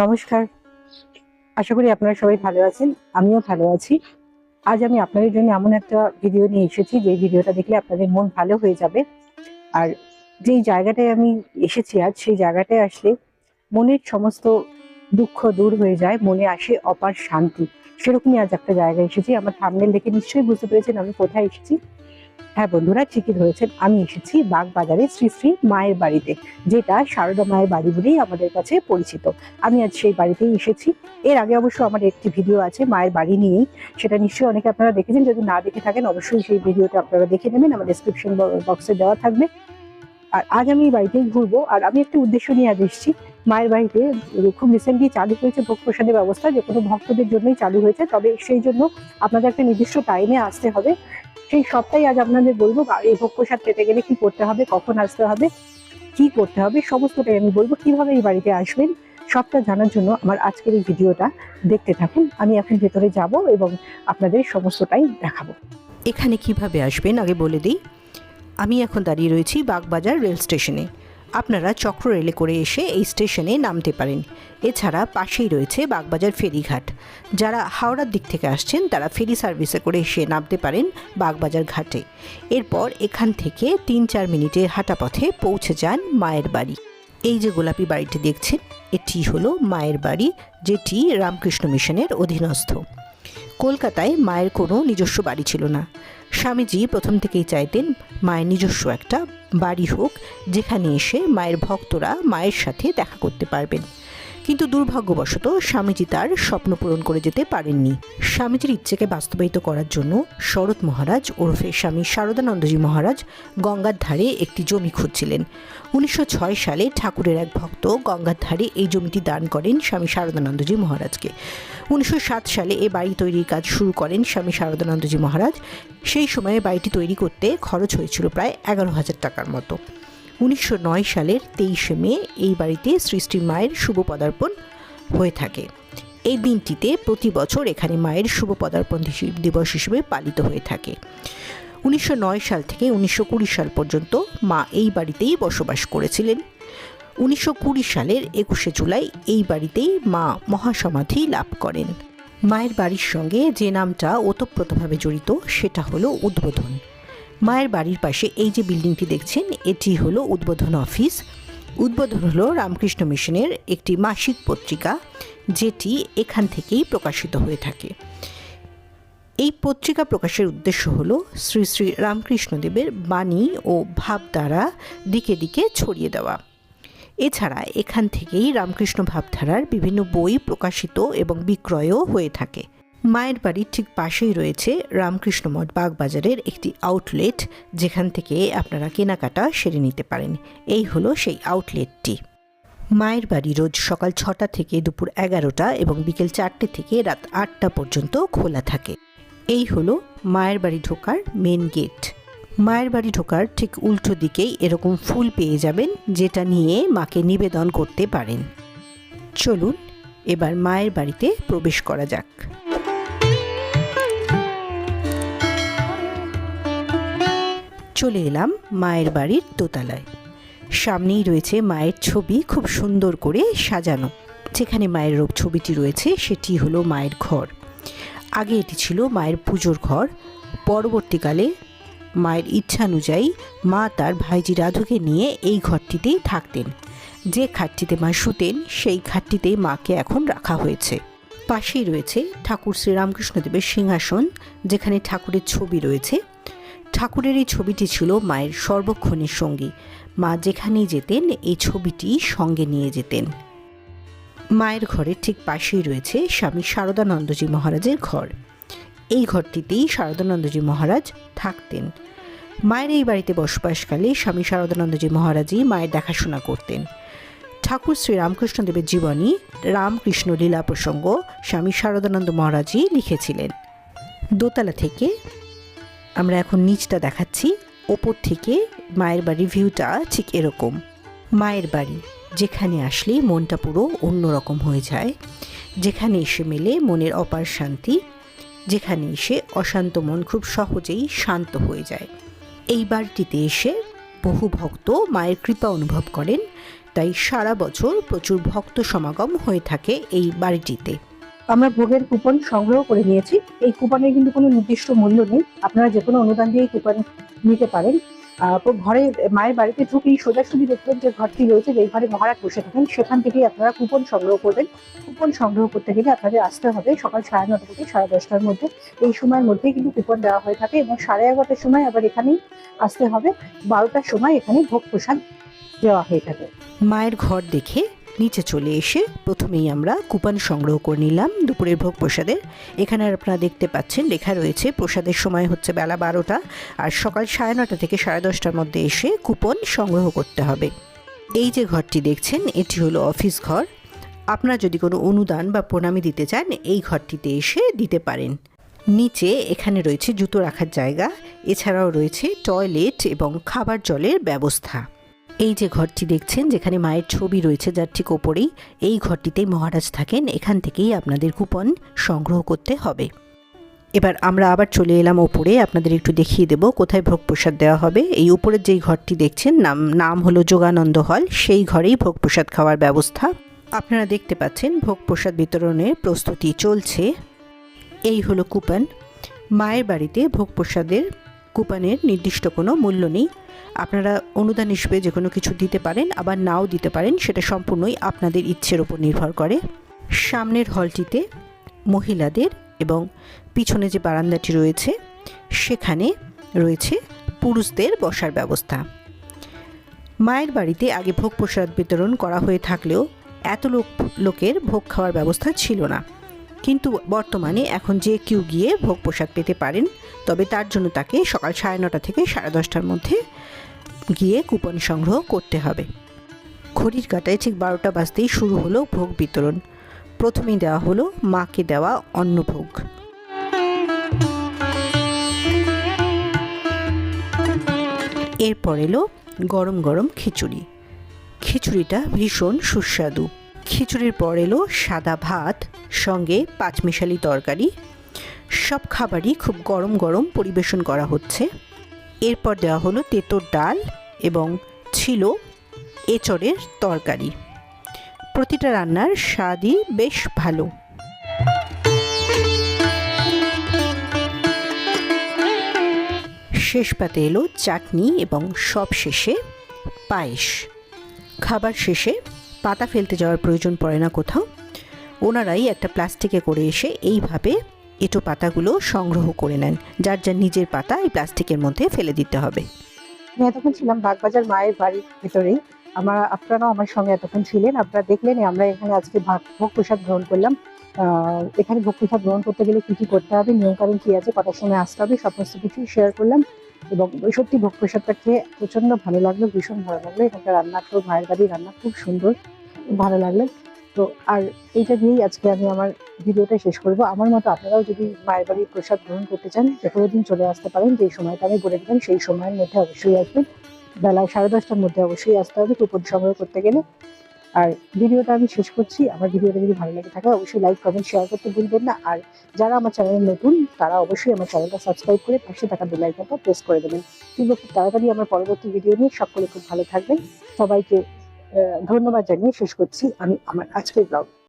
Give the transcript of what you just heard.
নমস্কার। আশা করি আপনারা সবাই ভালো আছেন, আমিও ভালো আছি। আজ আমি আপনাদের জন্য এমন একটা ভিডিও নিয়ে এসেছি, যে ভিডিওটা দেখলে আপনাদের মন ভালো হয়ে যাবে। আর যেই জায়গাটায় আমি এসেছি আজ, সেই জায়গাটায় আসলে মনের সমস্ত দুঃখ দূর হয়ে যায়, মনে আসে অপার শান্তি। সেরকমই আজ একটা জায়গায় এসেছি। আমার থামনেল দেখে নিশ্চয়ই বুঝতে পেরেছেন আমি কোথায় এসেছি। হ্যাঁ বন্ধুরা, ঠিকই ধরেছেন, আমি এসেছি বাগবাজারে শ্রী শ্রী মায়ের বাড়িতে, যেটা সারদা মায়ের বাড়ি বলেই আমাদের কাছে পরিচিত। আমি আজ সেই বাড়িতেই এসেছি। এর আগে অবশ্য আমার একটি ভিডিও আছে মায়ের বাড়ি নিয়েই, সেটা নিশ্চয়ই অনেকে আপনারা দেখেছেন। যদি না দেখে থাকেন, অবশ্যই সেই ভিডিওটা আপনারা দেখে নেবেন। আমার ডিসক্রিপশন বক্সে দেওয়া থাকবে। আর আজ আমি এই বাড়িতেই ঘুরবো। আর আমি একটা উদ্দেশ্য নিয়ে আজ এসেছি মায়ের বাড়িতে খুব রিসেন্টলি চালু হয়েছে ভোগ প্রসাদের ব্যবস্থা, যে কোনো ভক্তদের জন্যই চালু হয়েছে। তবে সেই জন্য আপনাদের একটা নির্দিষ্ট টাইমে আসতে হবে। সেই সবটাই আজ আপনাদের বলব এই ভোগ প্রসাদ পেতে গেলে কি করতে হবে, কখন আসতে হবে, কি করতে হবে, সমস্তটাই আমি বলব। কীভাবে এই বাড়িতে আসবেন, সবটা জানার জন্য আমার আজকের এই ভিডিওটা দেখতে থাকুন। আমি এখন ভেতরে যাব এবং আপনাদের সমস্তটাই দেখাবো। এখানে কীভাবে আসবেন, আগে বলে দিই। আমি এখন দাঁড়িয়ে রয়েছি বাগবাজার রেল স্টেশনে। আপনারা চক্র রেলে করে এসে এই স্টেশনে নামতে পারেন। এছাড়া পাশেই রয়েছে বাগবাজার ফেরিঘাট। যারা হাওড়ার দিক থেকে আসছেন, তারা ফেরি সার্ভিসে করে এসে নামতে পারেন বাগবাজার ঘাটে। এরপর এখান থেকে তিন চার মিনিটের হাঁটা পথে পৌঁছে যান মায়ের বাড়ি। এই যে গোলাপি বাড়িটি দেখছেন, এটি হলো মায়ের বাড়ি, যেটি রামকৃষ্ণ মিশনের অধীনস্থ। কলকাতায় মায়ের কোনো নিজস্ব বাড়ি ছিল না। স্বামীজি প্রথম থেকেই চাইতেন মায়ের নিজস্ব একটা বাড়ি হোক, যেখানে এসে মায়ের ভক্তরা মায়ের সাথে দেখা করতে পারবেন। কিন্তু দুর্ভাগ্যবশত স্বামীজি তার স্বপ্ন পূরণ করে যেতে পারেননি। স্বামীজির ইচ্ছেকে বাস্তবায়িত করার জন্য শরৎ মহারাজ ওরফে স্বামী শারদানন্দজি মহারাজ গঙ্গার ধারে একটি জমি খুঁজছিলেন। উনিশশো ছয় সালে ঠাকুরের এক ভক্ত গঙ্গার ধারে এই জমিটি দান করেন স্বামী শারদানন্দজি মহারাজকে। উনিশশো সাত সালে এ বাড়ি তৈরির কাজ শুরু করেন স্বামী শারদানন্দজি মহারাজ। সেই সময়ে বাড়িটি তৈরি করতে খরচ হয়েছিল প্রায় এগারো হাজার টাকার মতো। উনিশশো নয় সালের তেইশে মে এই বাড়িতে শ্রী মায়ের শুভ পদার্পণ হয়ে থাকে। এই দিনটিতে প্রতি বছর এখানে মায়ের শুভ পদার্পণ দিবস হিসেবে পালিত হয়ে থাকে। উনিশশো নয় সাল থেকে উনিশশো কুড়ি সাল পর্যন্ত মা এই বাড়িতেই বসবাস করেছিলেন। উনিশশো কুড়ি সালের একুশে জুলাই এই বাড়িতেই মা মহাসমাধি লাভ করেন। মায়ের বাড়ির সঙ্গে যে নামটা ওতপ্রোতভাবে জড়িত সেটা হলো উদ্বোধন। মায়ের বাড়ির পাশে এই যে বিল্ডিংটি দেখছেন, এটি হলো উদ্বোধন অফিস। উদ্বোধন হলো রামকৃষ্ণ মিশনের একটি মাসিক পত্রিকা, যেটি এখান থেকেই প্রকাশিত হয়ে থাকে। এই পত্রিকা প্রকাশের উদ্দেশ্য হল শ্রী শ্রী রামকৃষ্ণদেবের বাণী ও ভাবধারা দিকে দিকে ছড়িয়ে দেওয়া। এছাড়া এখান থেকেই রামকৃষ্ণ ভাবধারার বিভিন্ন বই প্রকাশিত এবং বিক্রয়ও হয়ে থাকে। মায়ের বাড়ির ঠিক পাশেই রয়েছে রামকৃষ্ণ মঠ বাগবাজারের একটি আউটলেট যেখান থেকে আপনারা কেনাকাটা সেরে নিতে পারেন। এই হলো সেই আউটলেটটি মায়ের বাড়ি রোজ সকাল ছটা থেকে দুপুর এগারোটা এবং বিকেল চারটে থেকে রাত আটটা পর্যন্ত খোলা থাকে। এই হলো মায়ের বাড়ি ঢোকার মেন গেট মায়ের বাড়ি ঢোকার ঠিক উল্টো দিকেই এরকম ফুল পেয়ে যাবেন, যেটা নিয়ে মাকে নিবেদন করতে পারেন। চলুন, এবার মায়ের বাড়িতে প্রবেশ করা যাক। চলে এলাম মায়ের বাড়ির দোতলায়। সামনেই রয়েছে মায়ের ছবি খুব সুন্দর করে সাজানো। যেখানে মায়ের ছবিটি রয়েছে, সেটি হলো মায়ের ঘর। আগে এটি ছিল মায়ের পুজোর ঘর। পরবর্তীকালে মায়ের ইচ্ছানুযায়ী মা তার ভাইজি রাধুকে নিয়ে এই ঘরটিতেই থাকতেন। যে খাটটিতে মা শুতেন, সেই খাটটিতেই মাকে এখন রাখা হয়েছে। পাশেই রয়েছে ঠাকুর শ্রীরামকৃষ্ণদেবের সিংহাসন, যেখানে ঠাকুরের ছবি রয়েছে। ঠাকুরের এই ছবিটি ছিল মায়ের সর্বক্ষণের সঙ্গী। মা যেখানেই যেতেন, এই ছবিটি সঙ্গে নিয়ে যেতেন। মায়ের ঘরের ঠিক পাশেই রয়েছে স্বামী শারদানন্দজি মহারাজের ঘর। এই ঘরটিতেই শারদানন্দজি মহারাজ থাকতেন। মায়ের এই বাড়িতে বসবাসকালে স্বামী শারদানন্দজি মহারাজই মায়ের দেখাশোনা করতেন। ঠাকুর শ্রী রামকৃষ্ণদেবের জীবনী, রামকৃষ্ণ লীলা প্রসঙ্গ স্বামী শারদানন্দ মহারাজই লিখেছিলেন। দোতলা থেকে আমরা এখন নিচটা দেখাচ্ছি। ওপর থেকে মায়ের বাড়ির ভিউটা ঠিক এরকম। মায়ের বাড়ি, যেখানে আসলে মনটা পুরো অন্যরকম হয়ে যায়। যেখানে এসে মেলে মনের অপার শান্তি, যেখানে এসে অশান্ত মন খুব সহজেই শান্ত হয়ে যায়। এই বাড়িটিতে এসে বহু ভক্ত মায়ের কৃপা অনুভব করেন, তাই সারা বছর প্রচুর ভক্ত সমাগম হয়ে থাকে এই বাড়িটিতে। আমরা ভোগের কুপন সংগ্রহ করে নিয়েছি। এই কুপনের কিন্তু কোনো নির্দিষ্ট মূল্য নেই। আপনারা যে কোনো অনুদান দিয়ে কুপন নিতে পারেন। ঘরে মায়ের বাড়িতে ঢুকেই সোজাসুজি দেখবেন যে ঘরটি রয়েছে, যেই ঘরে মহারাজ বসে থাকেন, সেখান থেকেই আপনারা কুপন সংগ্রহ করবেন। কুপন সংগ্রহ করতে গেলে আপনাদের আসতে হবে সকাল সাড়ে নটা থেকে সাড়ে দশটার মধ্যে। এই সময়ের মধ্যেই কিন্তু কুপন দেওয়া হয়ে থাকে এবং সাড়ে এগারোটার সময় আবার এখানেই আসতে হবে। বারোটার সময় এখানে ভোগ প্রসাদ দেওয়া হয়ে থাকে। মায়ের ঘর দেখে নিচে চলে এসে প্রথমেই আমরা কুপন সংগ্রহ করে নিলাম দুপুরের ভোগ প্রসাদের। এখানে আপনারা দেখতে পাচ্ছেন, লেখা রয়েছে, প্রসাদের সময় হচ্ছে বেলা বারোটা আর সকাল সাড়ে নটা থেকে সাড়ে দশটার মধ্যে এসে কুপন সংগ্রহ করতে হবে। এই যে ঘরটি দেখছেন, এটি হলো অফিস ঘর। আপনারা যদি কোনো অনুদান বা প্রণামী দিতে চান, এই ঘরটিতে এসে দিতে পারেন। নিচে এখানে রয়েছে জুতো রাখার জায়গা, এছাড়াও রয়েছে টয়লেট এবং খাবার জলের ব্যবস্থা। এই যে ঘরটি দেখছেন, যেখানে মায়ের ছবি রয়েছে, যার ঠিক ওপরেই এই ঘরটিতেই মহারাজ থাকেন, এখান থেকেই আপনাদের কুপন সংগ্রহ করতে হবে। এবার আমরা আবার চলে এলাম ওপরে, আপনাদের একটু দেখিয়ে দেব কোথায় ভোগ প্রসাদ দেওয়া হবে। এই উপরের যেই ঘরটি দেখছেন, নাম নাম হলো যোগানন্দ হল, সেই ঘরেই ভোগ প্রসাদ খাওয়ার ব্যবস্থা। আপনারা দেখতে পাচ্ছেন ভোগ প্রসাদ বিতরণের প্রস্তুতি চলছে। এই হলো কুপন। মায়ের বাড়িতে ভোগ প্রসাদের কুপনের নির্দিষ্ট কোনো মূল্য নেই। আপনারা অনুদান হিসেবে যে কোনো কিছু দিতে পারেন, আবার নাও দিতে পারেন, সেটা সম্পূর্ণই আপনাদের ইচ্ছের উপর নির্ভর করে। সামনের হলটিতে মহিলাদের এবং পিছনে যে বারান্দাটি রয়েছে, সেখানে রয়েছে পুরুষদের বসার ব্যবস্থা। মায়ের বাড়িতে আগে ভোগ প্রসাদ বিতরণ করা হয়ে থাকলেও এত লোক, লোকের ভোগ খাওয়ার ব্যবস্থা ছিল না। কিন্তু বর্তমানে এখন যে কেউ গিয়ে ভোগ প্রসাদ পেতে পারেন, তবে তার জন্য তাকে সকাল সাড়ে নটা থেকে সাড়ে দশটার মধ্যে গিয়ে কুপন সংগ্রহ করতে হবে। ঘড়ির কাটায় ঠিক বারোটা বাজতেই শুরু হলো ভোগ বিতরণ। প্রথমেই দেওয়া হলো মাকে দেওয়া অন্নভোগ। এরপর এলো গরম গরম খিচুড়ি। খিচুড়িটা ভীষণ সুস্বাদু। খিচুড়ির পর এলো সাদা ভাত সঙ্গে পাঁচমিশালি তরকারি, সব খাবারই খুব গরম গরম পরিবেশন করা হচ্ছে। এরপর দেওয়া হলো তেঁতোর ডাল এবং ছিল এচড়ের তরকারি। প্রতিটা রান্নার স্বাদই বেশ ভালো। শেষ পাতে এলো চাটনি এবং সব শেষে পায়েস। খাবার শেষে পাতা ফেলতে যাওয়ার প্রয়োজন পড়ে না কোথাও। ওনারাই একটা প্লাস্টিকে করে এসে এইভাবে এঁটো পাতাগুলো সংগ্রহ করে নেন, যার যার নিজের পাতা এই প্লাস্টিকের মধ্যে ফেলে দিতে হবে। আমি এতক্ষণ ছিলাম বাগবাজার মায়ের বাড়ির ভেতরেই। আমার, আপনারাও আমার সঙ্গে এতক্ষণ ছিলেন। আপনারা দেখলেন আমরা এখানে আজকে ভাগ- প্রসাদ গ্রহণ করলাম। এখানে ভোগ প্রসাদ গ্রহণ করতে গেলে কি কি করতে হবে, নিয়মকানুন কি আছে, কটার সময় আসতে হবে, সমস্ত কিছুই শেয়ার করলাম। এবং সত্যি ভোগ প্রসাদটা খেয়ে প্রচণ্ড ভালো লাগল, ভীষণ ভালো লাগল। এখানকার রান্না তো মায়ের বাড়ির রান্না খুব সুন্দর, ভালো লাগল। তো আর এইটা দিয়েই আজকে আমি আমার ভিডিওটা শেষ করব। আমার মতো আপনারাও যদি মায়ের বাড়ির প্রসাদ গ্রহণ করতে চান, যে কোনো দিন চলে আসতে পারেন যেই সময়টা আমি বলে দিলাম, সেই সময়ের মধ্যে অবশ্যই আসবেন। বেলা সাড়ে দশটার মধ্যে অবশ্যই আসতে হবে, কুপন সংগ্রহ করতে গেলে। আর ভিডিওটা আমি শেষ করছি। আমার ভিডিওটা যদি ভালো লেগে থাকে, অবশ্যই লাইক, কমেন্ট শেয়ার করতে ভুলবেন না। আর যারা আমার চ্যানেলে নতুন, তারা অবশ্যই আমার চ্যানেলটা সাবস্ক্রাইব করে পাশে থাকা বেল আইকনটা প্রেস করে দেবেন। কিন্তু খুব তাড়াতাড়ি আমার পরবর্তী ভিডিও নিয়ে সকলে খুব ভালো থাকবেন। সবাইকে ধন্যবাদ জানিয়ে শেষ করছি। আমি আমার আজকের ব্লগ